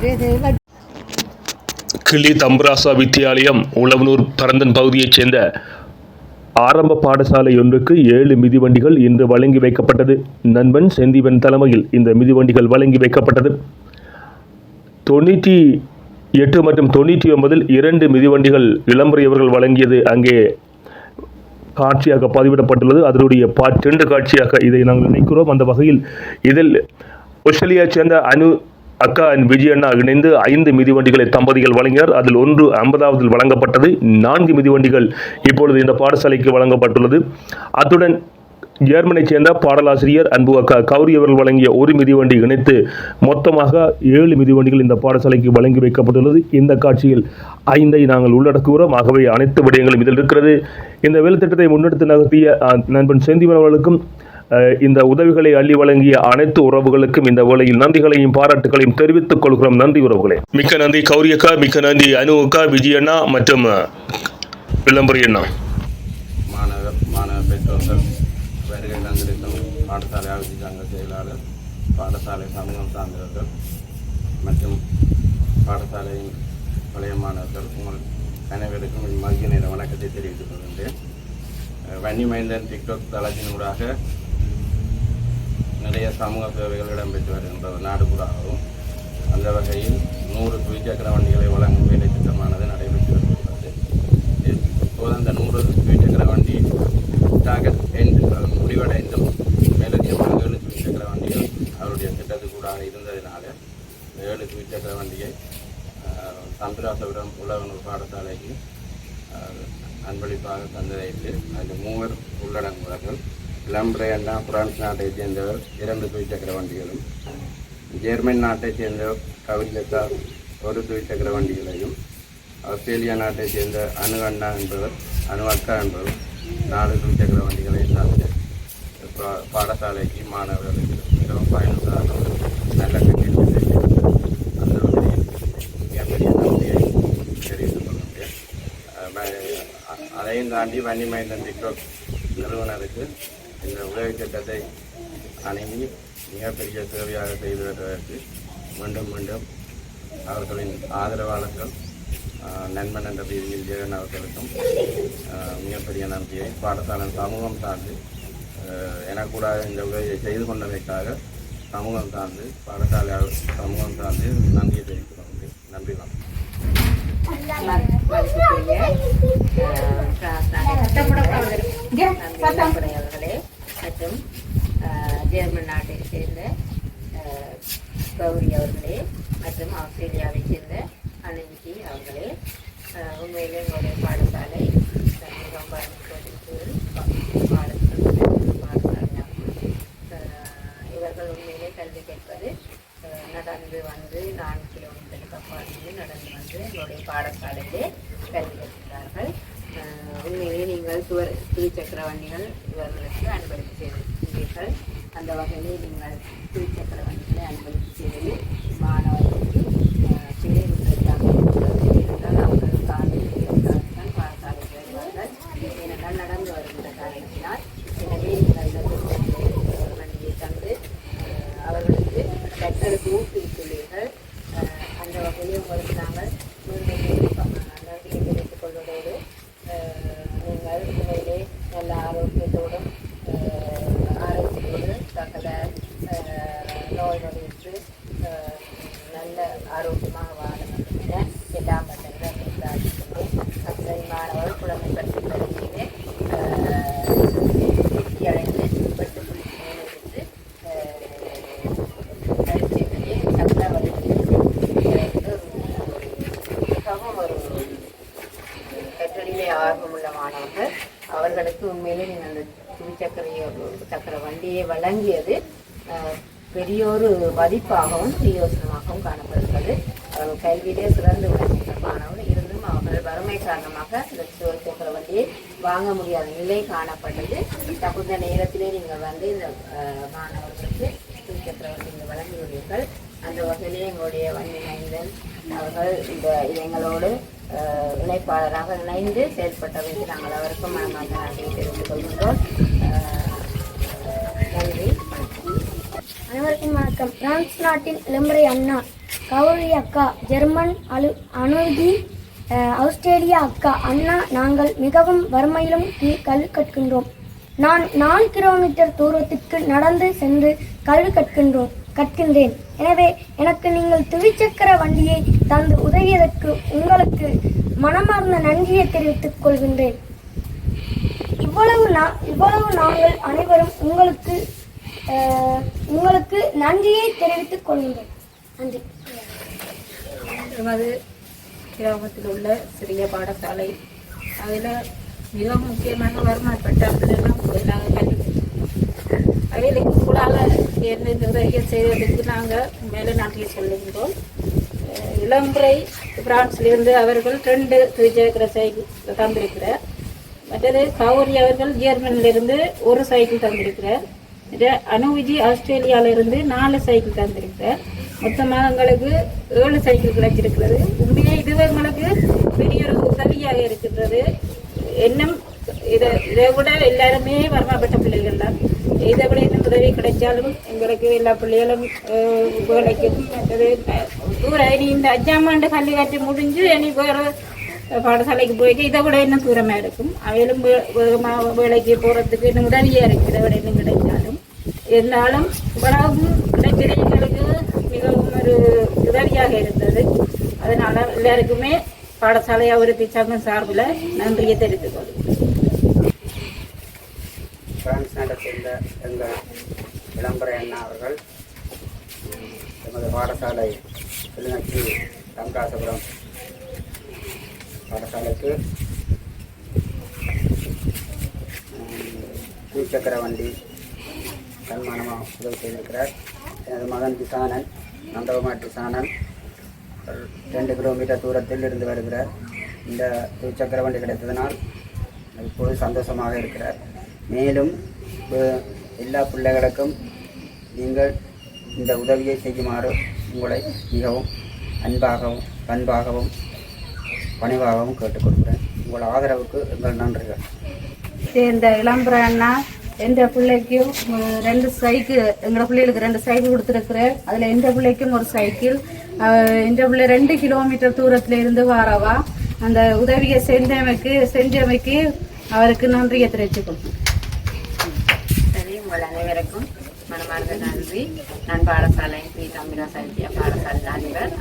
கிளி கிள்ளி தம்பராசா வித்தியாலயம் உழவனூர் பரந்தன் பகுதியைச் சேர்ந்த ஆரம்ப பாடசாலை ஒன்றுக்கு ஏழு மிதிவண்டிகள் இன்று வழங்கி வைக்கப்பட்டது. நண்பன் செந்திவன் தலைமையில் இந்த மிதிவண்டிகள் வழங்கி வைக்கப்பட்டது. தொண்ணூற்றி எட்டு மற்றும் தொண்ணூற்றி ஒன்பதில் இரண்டு மிதிவண்டிகள் இளம்பரியவர்கள் வழங்கியது அங்கே காட்சியாக பதிவிடப்பட்டுள்ளது. அதனுடைய பார்ட் ரெண்டு காட்சியாக இதை நாங்கள் நினைக்கிறோம் அந்த வகையில் இதில் ஆஸ்திரேலியா சேர்ந்த அனு அக்கா அண்ட் விஜய் அண்ணா இணைந்து ஐந்து மிதிவண்டிகளை தம்பதிகள் வழங்கினார். அதில் ஒன்று ஐம்பதாவது வழங்கப்பட்டது. நான்கு மிதிவண்டிகள் இப்பொழுது இந்த பாடசாலைக்கு வழங்கப்பட்டுள்ளது. அத்துடன் ஜெர்மனைச் சேர்ந்த பாடலாசிரியர் அன்பு அக்கா கௌரி அவர்கள் வழங்கிய ஒரு மிதிவண்டி இணைத்து மொத்தமாக ஏழு மிதிவண்டிகள் இந்த பாடசாலைக்கு வழங்கி வைக்கப்பட்டுள்ளது. இந்த காட்சியில் ஐந்தை நாங்கள் உள்ளடக்குகிறோம். ஆகவே அனைத்து விடயங்களும் இதில் இருக்கிறது. இந்த வேலைத்திட்டத்தை முன்னெடுத்து நகர்த்திய நண்பன் செந்திவன் அவர்களுக்கும் அஹ், இந்த உதவிகளை அள்ளி வழங்கிய அனைத்து உறவுகளுக்கும் இந்த வேளையில் நன்றிகளையும் பாராட்டுகளையும் தெரிவித்துக் கொள்கிறோம். நன்றி உறவுகளே. மிக்க நன்றி கௌரி அக்கா மிக்க நன்றி அனு அக்கா விஜய் அண்ணா மற்றும் விளம்பரி அண்ணா. மாணவர் மாணவ பெற்றோர்கள் வருகை பாடசாலை ஆட்சி சங்க செயலாளர் பாடசாலை சமூகம் சார்ந்தவர்கள் மற்றும் பாடசாலையின் பழைய மாணவர்கள் உங்கள் அனைவருக்கும் என் மதிய நேர வணக்கத்தை தெரிவித்துக் கொள்கின்றேன். வன்னி மைந்தன் டிக்டாக் தளத்தினூடாக நிறைய சமூக சேவைகள் இடம்பெற்று வருகின்றது நாடு பூராகவும் அந்த வகையில் நூறு துவிச்சக்கர வண்டிகளை வழங்கும் வேலை திட்டமானது நடைபெற்று வருகிறது இப்போது அந்த நூறு துவிச்சக்கர வண்டி டார்கெட் எண்ட் முடிவடைந்தும் மேலதிகமாக ஏழு துவிச்சக்கர வண்டிகள் அவருடைய திட்டத்துக்கூடாக இருந்ததினால ஏழு துவிச்சக்கர வண்டியை அஹ், சந்திராசபுரம் உலகனூர் பாடசாலைக்கு அன்பளிப்பாக தந்ததைத்து அதில் மூவர் உள்ளடங்குவார்கள். லம்ப்ரேண்டா பிரான்ஸ் நாட்டைச் சேர்ந்தவர் இரண்டு துவிச்சக்கர வண்டிகளும் ஜெர்மன் நாட்டைச் சேர்ந்த கவிலக்கா ஒரு துவிச்சக்கர வண்டிகளையும் ஆஸ்திரேலியா நாட்டைச் சேர்ந்த அணு அண்ணா என்பவர் அணு அக்கா என்பவர் நாலு துவிச்சக்கர வண்டிகளை தந்து பாடசாலைக்கு மாணவர்களுக்கு மிகவும் பயனுள்ளதாக நல்ல கட்டிடத்தை அந்த வகையில் மிகப்பெரிய நன்றியை தெரிவித்துக் கொள்கின்றேன் அஹ் அதையும் தாண்டி வன்னிமைந்தன் டிக்டாக் நிறுவனருக்கு இந்த உதவி திட்டத்தை அணுகி மிகப்பெரிய சேவையாக செய்து வருவதற்கு மீண்டும் மீண்டும் அவர்களின் ஆதரவாளர்கள் நண்பன் என்ற ரீதியில் ஜெகன் அவர்களுக்கும் மிகப்பெரிய நன்றியை பாடசாலை சமூகம் சார்ந்து எனக்கூடாக இந்த உதவியை செய்து கொண்டமைக்காக சமூகம் சார்ந்து பாடசாலை சமூகம் சார்ந்து நன்றியை தெரிவித்துக் நன்றி அவர்களே மற்றும் ஜெர்மன் நாட்டை சேர்ந்த கௌரி அவர்களே மற்றும் ஆஸ்திரேலியாவை சேர்ந்த அனந்தி அவர்களே அஹ், உண்மையிலே உங்களுடைய பாடசாலை சமூகம் பயன்படுத்துவதில் இவர்கள் உண்மையிலே கல்வி கேட்பது நடந்து வந்து நான்கு கிலோமீட்டருக்கு அப்பாலிருந்து நடந்து வந்து எங்களுடைய பாடசாலையிலே கல்வி கற்கிறார்கள். உண்மையிலே நீங்கள் சுவர் திருச்சக்கர வண்டிகள் இவர்களுக்கு அன்பளிப்பு செய்திருக்கிறீர்கள். அந்த வகையில் நீங்கள் திருச்சக்கர வண்டிகளை அன்பளிப்பு செய்து மாணவர்கள். நீங்கள் உண்மையிலே நல்ல ஆரோக்கியத்தோடும் அஹ், ஆரோக்கியத்தோடு சகல அஹ், நோய் நொடியற்று அஹ், நல்ல ஆரோக்கியமாக வாழ வேண்டும் என எல்லாம் பட்டங்கள் பிரார்த்திக்கின்றேன் அத்தனை மாணவர் குழந்தை பற்றி பள்ளியிலே அவர்களுக்கு உண்மையிலே நீங்கள் அந்த துவிச்சக்கரைய சக்கர வண்டியை வழங்கியது பெரியோரு மதிப்பாகவும் பிரயோசனமாகவும் காணப்படுகிறது. அவர்கள் கல்வியிலே சிறந்து விளங்குகின்ற மாணவர்கள் இருந்தும் அவர்கள் வறுமை காரணமாக இந்த சக்கர வண்டியை வாங்க முடியாத நிலை காணப்பட்டது. தகுந்த நேரத்திலே நீங்கள் வந்து இந்த அஹ், மாணவர்களுக்கு வண்டி வண்டியை வழங்கியுள்ளீர்கள். அந்த வகையிலே எங்களுடைய வண்டி மைந்தன் அவர்கள் இந்த எங்களோடு இணைப்பாளராக இணைந்து செயல்பட்டதற்கு நாங்கள் அவருக்கும் மனமார்ந்த நன்றியை தெரிவித்துக் கொள்கின்றோம். நன்றி. அனைவருக்கும் வணக்கம். பிரான்ஸ் நாட்டின் இளம்பரை அண்ணா கௌரி அக்கா ஜெர்மன் அலு அனுதி ஆஸ்திரேலியா அக்கா அண்ணா நாங்கள் மிகவும் வறுமையிலும் கீழ் கல்வி கற்கின்றோம். நான் நான்கு கிலோமீட்டர் தூரத்திற்கு நடந்து சென்று கல்வி கற்கின்றோம். கற்கின்றேன் எனவே எனக்கு நீங்கள் துவிச்சக்கர வண்டியை தந்து உதவியதற்கு உங்களுக்கு மனமார்ந்த நன்றியை தெரிவித்துக் கொள்கின்றேன். இவ்வளவு நான் இவ்வளவு நாங்கள் அனைவரும் உங்களுக்கு உங்களுக்கு நன்றியை தெரிவித்துக் கொள்கின்றேன் நன்றி. எமது கிராமத்தில் உள்ள சிறிய பாடசாலை. அதில் மிகவும் முக்கியமாக வருமானப்பட்ட அப்படின்னா நாங்கள் கல்வி. அவைகளுக்கு கூடால என்ன நிறைய செய்வதற்கு நாங்கள் மேலே நாட்டில் சொல்லுகின்றோம். அஹ் இளம்புரை பிரான்ஸ்லேருந்து அவர்கள் ரெண்டு துவிச்சக்கர சைக்கிள் தந்திருக்கிறார். மற்றது கௌரி அவர்கள் ஜெர்மனிலிருந்து ஒரு சைக்கிள் தந்திருக்கிறார். இது அனுவிஜி ஆஸ்திரேலியாவிலிருந்து நாலு சைக்கிள் தந்திருக்கிறார். மொத்தமாக எங்களுக்கு ஏழு சைக்கிள் கிடைச்சிருக்கிறது உண்மையே இது எங்களுக்கு பெரிய ஒரு உதவியாக இருக்கின்றது. இன்னும் இதை இதை விட எல்லாருமே வரமாப்பட்ட பிள்ளைகள் தான் இதை விட இந்த உதவி கிடைச்சாலும் எங்களுக்கு எல்லா பிள்ளைகளும் அஹ், வேலைக்கும் தூர இனி இந்த அஞ்சாம் ஆண்டு கல்வி கற்று முடிஞ்சு இனி வேறு பாடசாலைக்கு போயிட்டு இதை விட இன்னும் தூரமாக இருக்கும் அவையிலும் வேகமாக வேலைக்கு போகிறதுக்கு இன்னும் உதவியாக இருக்குது இதை விட இன்னும் கிடைச்சாலும் இருந்தாலும் இவ்வளவும் கிடைச்சது எங்களுக்கு மிகவும் ஒரு உதவியாக இருந்தது அதனால் எல்லாருக்குமே பாடசாலை அபிவிருத்தி சங்கம் சார்பில் நன்றியை தெரிவித்துக் கொள்ளும் பிரான்ஸ் நாட்டை சேர்ந்த எங்கள் விளம்பர அண்ணா அவர்கள் எமது பாடசாலை கிளிநொச்சி ரங்கராசபுரம் பாடசாலைக்கு துவிச்சக்கர வண்டி சன்மானமாக உதவி செய்திருக்கிறார். எனது மகன் கிசானன் நந்தகுமார் கிசானன் ரெண்டு கிலோமீட்டர் தூரத்தில் இருந்து வருகிறார். இந்த துவிச்சக்கர வண்டி கிடைத்ததனால் இப்போது சந்தோஷமாக இருக்கிறார். மேலும் எல்லா பிள்ளைகளுக்கும் நீங்கள் இந்த உதவியை செய்யுமாறு உங்களை மிகவும் அன்பாகவும் பண்பாகவும் பணிவாகவும் கேட்டுக்கொள்கிறேன். உங்கள் ஆதரவுக்கு எங்கள் நன்றிகள். இந்த இளம்பர அண்ணா எந்த பிள்ளைக்கும் ரெண்டு சைக்கிள் எங்களோட பிள்ளைகளுக்கு ரெண்டு சைக்கிள் கொடுத்துருக்குறேன். அதில் எந்த பிள்ளைக்கும் ஒரு சைக்கிள். அஹ், எந்த பிள்ளை ரெண்டு கிலோமீட்டர் தூரத்தில் இருந்து வாரவா. அந்த உதவியை செஞ்சமைக்கு செஞ்சமைக்கு அவருக்கு நன்றியை தெரிவிச்சுக்கணும் உங்கள் அனைவருக்கும் மனமார்ந்த நன்றி. நான் பாடசாலை பி தமிழா பாடசாலை தலைவர்